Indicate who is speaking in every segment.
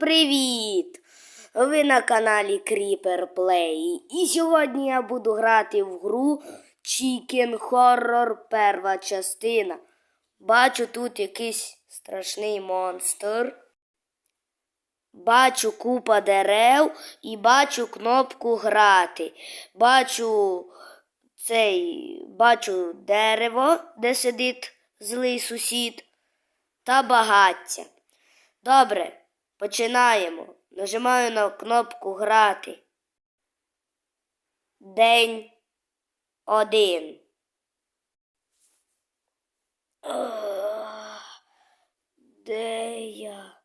Speaker 1: привіт! Ви на каналі Creeper Play. І сьогодні я буду грати в гру Chicken Horror перша частина. Бачу тут якийсь страшний монстр. Бачу купа дерев і бачу кнопку грати. Бачу цей, бачу дерево, де сидить злий сусід, та багаття. Добре, починаємо. Нажимаю на кнопку грати. День один. Де я?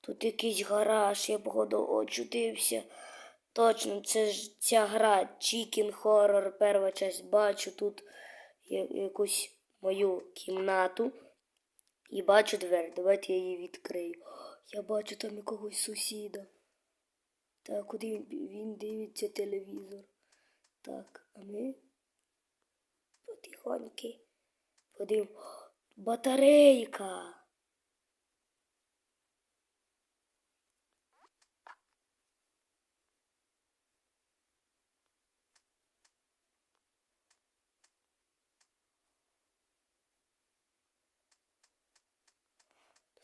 Speaker 1: Тут якийсь гараж, я походу очутився. Точно, це ж ця гра Chicken Horror, перша часть. Бачу тут якусь мою кімнату. І бачу двері. Давайте я її відкрию. Я бачу там якогось сусіда. Так, куди він, він дивиться телевізор. Так, а ми потихоньки подив. Батарейка.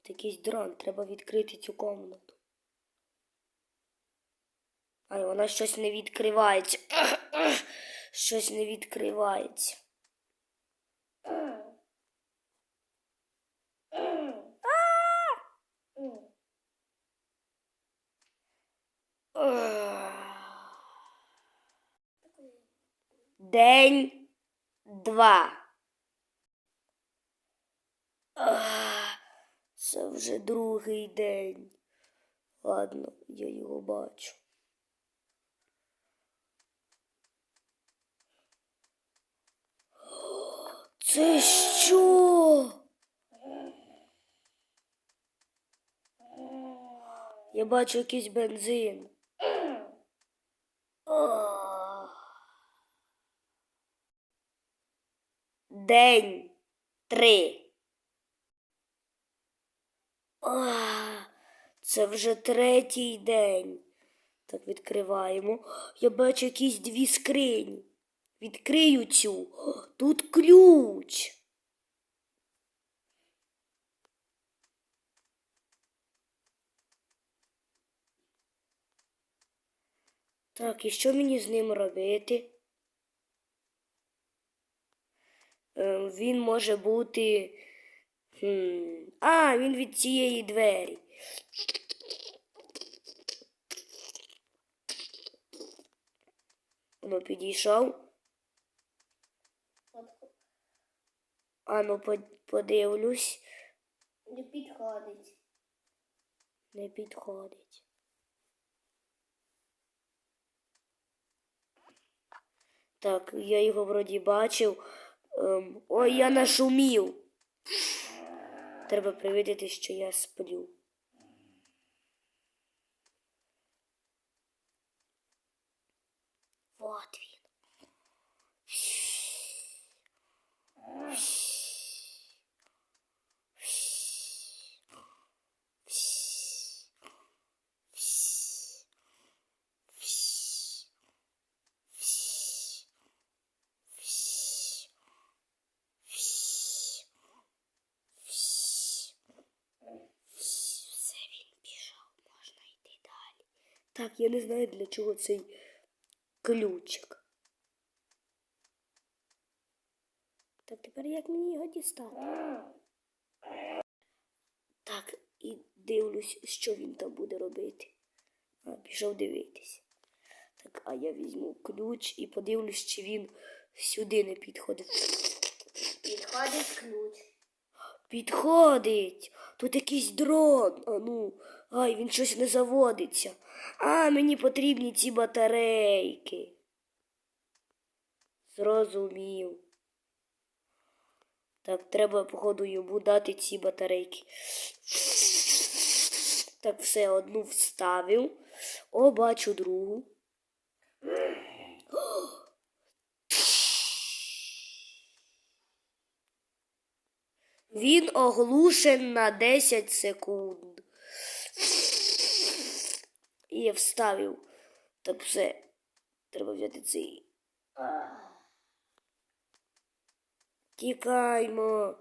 Speaker 1: Якийсь дрон, треба відкрити цю комнату. Ай, вона щось не відкривається. Щось не відкривається. День два. Це вже другий день. Ладно, я його бачу. Це що? Я бачу якийсь бензин. День три. А, це вже третій день. Так відкриваємо. Я бачу якісь дві скрині. Відкрию цю. Тут ключ. Так, і що мені з ним робити? Ем, він може бути. Хм. А, він від цієї двері. Ну, підійшов. Ану, по- подивлюсь.
Speaker 2: Не підходить.
Speaker 1: Не підходить. Так, я його вроді бачив. Ем, ой, я нашумів. Треба привидіти, що я сплю. Вот він. Все він пішов, можна йти далі. Так, я не знаю, для чого цей ключик. Так, тепер як мені його дістати? Так, і дивлюсь, що він там буде робити. А, пішов дивитись. Так, а я візьму ключ і подивлюсь, чи він сюди не підходить.
Speaker 2: Підходить ключ.
Speaker 1: Підходить. Тут якийсь дрон. А ну, ай, він щось не заводиться. А, мені потрібні ці батарейки. Зрозумів. Так, треба, походу, йому дати ці батарейки. Так, все, одну вставив. О, бачу другу. Він оглушен на 10 секунд. І я вставив. Так все. Треба взяти цей. Тікаймо.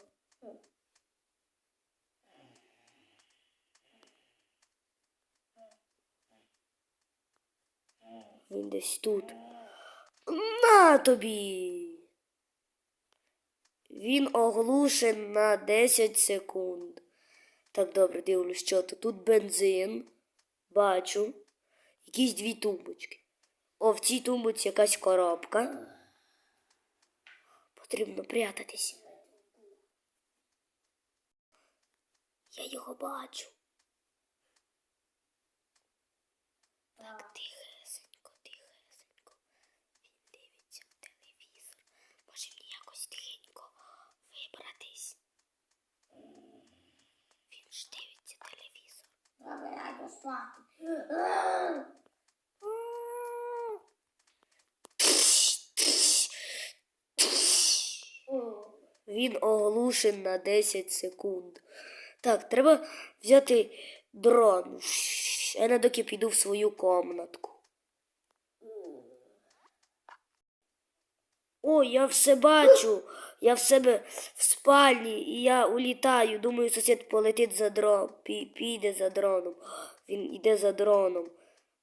Speaker 1: Він десь тут. На тобі. Він оглушен на 10 секунд. Так, добре, дивлюсь, що то. Тут бензин. Бачу. Якісь дві тумбочки. О, в цій тумбочці якась коробка. Потрібно прятатись. Я його бачу. Так, тихесенько, тихесенько. Він дивиться в телевізор. Може мені якось тихенько вибратись. Він ж дивиться телевізор.
Speaker 2: Добре, я йду спати.
Speaker 1: Він оглушен на 10 секунд. Так, треба взяти дрон. Я не доки піду в свою комнатку. О, я все бачу. Я в себе в спальні і я улітаю. Думаю, сусід полетить за дрон, пі- піде за дроном. Він іде за дроном.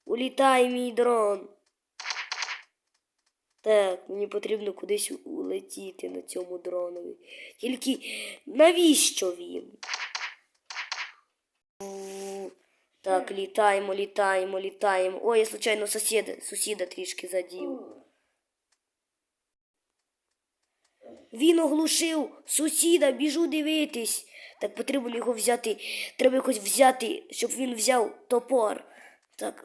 Speaker 1: Улітай, мій дрон. Так, мені потрібно кудись улетіти на цьому дронові. Тільки навіщо він? Так, літаємо, літаємо, літаємо. Ой, я случайно сусіда, сусіда трішки задів. Він оглушив сусіда, біжу дивитись. Так потрібно його взяти. Треба якось взяти, щоб він взяв топор. Так,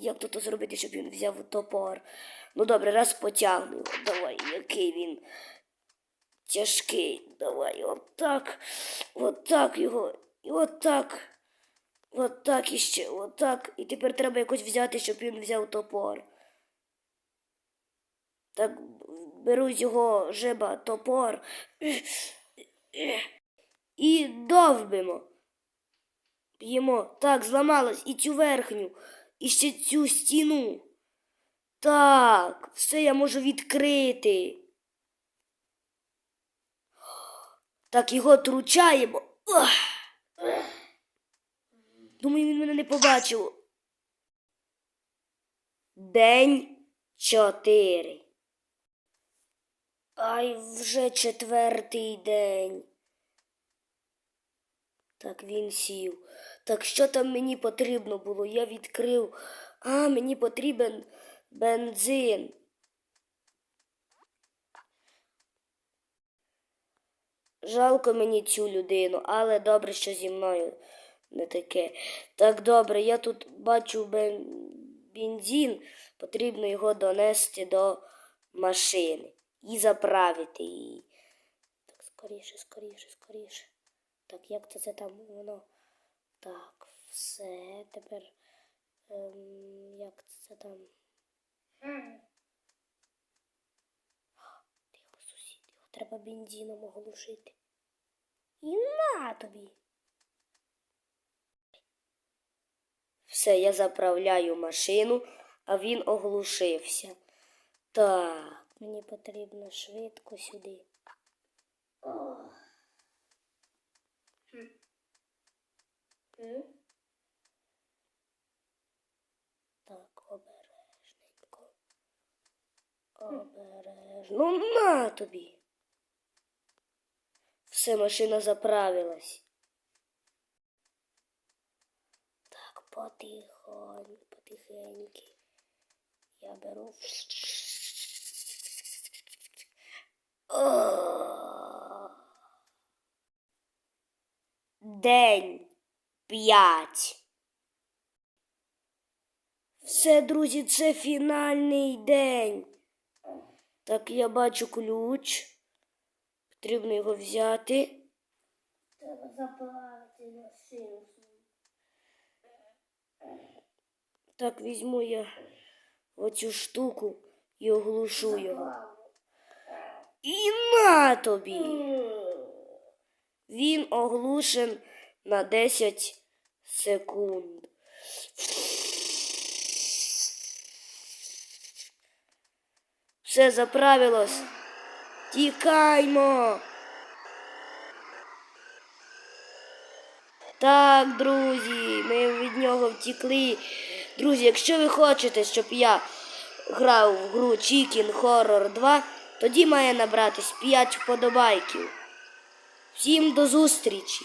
Speaker 1: як то зробити, щоб він взяв топор? Ну добре, раз потягну. Давай, який він тяжкий. Давай, отак. Отак його. І отак. Отак іще, отак. І тепер треба якось взяти, щоб він взяв топор. Так, беру з його жеба топор і довбимо. Б'ємо. Так, зламалось і цю верхню, і ще цю стіну. Так, все я можу відкрити. Так, його тручаємо. Думаю, він мене не побачив. День чотири. Ай, вже четвертий день. Так він сів. Так що там мені потрібно було? Я відкрив. А, мені потрібен бензин. Жалко мені цю людину, але добре, що зі мною не таке. Так добре, я тут бачу бен... бензин, потрібно його донести до машини і заправити її. Так, скоріше, скоріше, скоріше. Так, як це, це там воно? Так, все, тепер. Ем, як це, це там? Тихо, сусід, його треба бензином оглушити. І на тобі. Все, я заправляю машину, а він оглушився. Так, мені потрібно швидко сюди. Ну на тобі. Все, машина заправилась. Так, потихоньку, потихеньки. Я беру. О! День п'ять. Все, друзі, це фінальний день. Так, я бачу ключ. Потрібно його взяти.
Speaker 2: Треба заправити машину.
Speaker 1: Так, візьму я оцю штуку і оглушу його. І на тобі! Він оглушен на 10 секунд. Все заправилось. Тікаймо. Так, друзі, ми від нього втікли. Друзі, якщо ви хочете, щоб я грав в гру Chicken Horror 2, тоді має набратись 5 вподобайків. Всім до зустрічі!